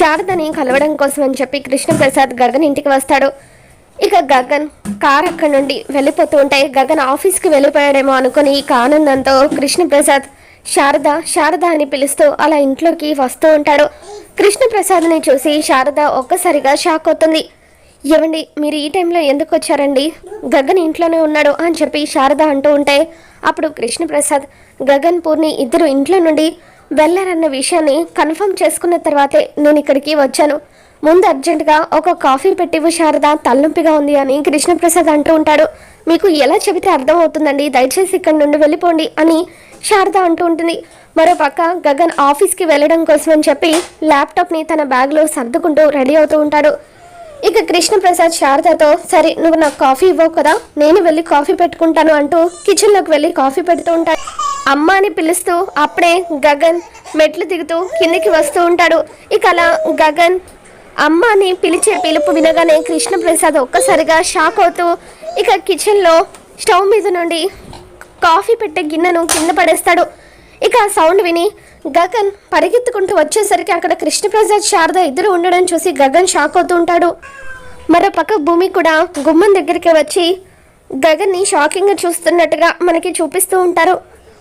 శారదని కలవడం కోసం అని చెప్పి కృష్ణప్రసాద్ గగన్ ఇంటికి వస్తాడు. ఇక గగన్ కార్ అక్కడి నుండి వెళ్ళిపోతూ ఉంటే గగన్ ఆఫీస్కి వెళ్ళిపోయాడేమో అనుకుని ఇక ఆనందంతో కృష్ణప్రసాద్ శారద శారద అని పిలుస్తూ అలా ఇంట్లోకి వస్తూ ఉంటాడు. కృష్ణప్రసాద్ని చూసి శారద ఒక్కసారిగా షాక్ అవుతుంది. ఏమండి మీరు ఈ టైంలో ఎందుకు వచ్చారండి? గగన్ ఇంట్లోనే ఉన్నాడు అని చెప్పి శారద అంటూ ఉంటే అప్పుడు కృష్ణప్రసాద్ గగన్ పూర్ణి ఇద్దరు ఇంట్లో నుండి వెళ్ళారన్న విషయాన్ని కన్ఫర్మ్ చేసుకున్న తర్వాతే నేను ఇక్కడికి వచ్చాను. ముందు అర్జెంటుగా ఒక కాఫీ పెట్టివు శారద తలనొప్పిగా ఉంది అని కృష్ణప్రసాద్ అంటూ ఉంటాడు. మీకు ఎలా చెబితే అర్థమవుతుందండి దయచేసి ఇక్కడి నుండి వెళ్ళిపోండి అని శారద అంటూ ఉంటుంది. మరోపక్క గగన్ ఆఫీస్కి వెళ్ళడం కోసం అని చెప్పి ల్యాప్టాప్ని తన బ్యాగ్లో సర్దుకుంటూ రెడీ అవుతూ ఉంటాడు. ఇక కృష్ణప్రసాద్ శారదతో సరే నువ్వు నాకు కాఫీ ఇవ్వవు కదా నేను వెళ్ళి కాఫీ పెట్టుకుంటాను అంటూ కిచెన్లోకి వెళ్ళి కాఫీ పెడుతూ ఉంటాను అమ్మ అని పిలుస్తూ అప్పుడే గగన్ మెట్లు దిగుతూ కిందికి వస్తూ ఉంటాడు. ఇక అలా గగన్ అమ్మ అని పిలిచే పిలుపు వినగానే కృష్ణప్రసాద్ ఒక్కసారిగా షాక్ అవుతూ ఇక కిచెన్లో స్టవ్ మీద నుండి కాఫీ పెట్టే గిన్నెను కింద పడేస్తాడు. ఇక ఆ సౌండ్ విని గగన్ పరిగెత్తుకుంటూ వచ్చేసరికి అక్కడ కృష్ణప్రసాద్ శారద ఇద్దరు ఉండడం చూసి గగన్ షాక్ అవుతూ ఉంటాడు. మరోపక్క భూమి కూడా గుమ్మం దగ్గరికి వచ్చి గగన్ని షాకింగ్గా చూస్తున్నట్టుగా మనకి చూపిస్తూ ఉంటారు.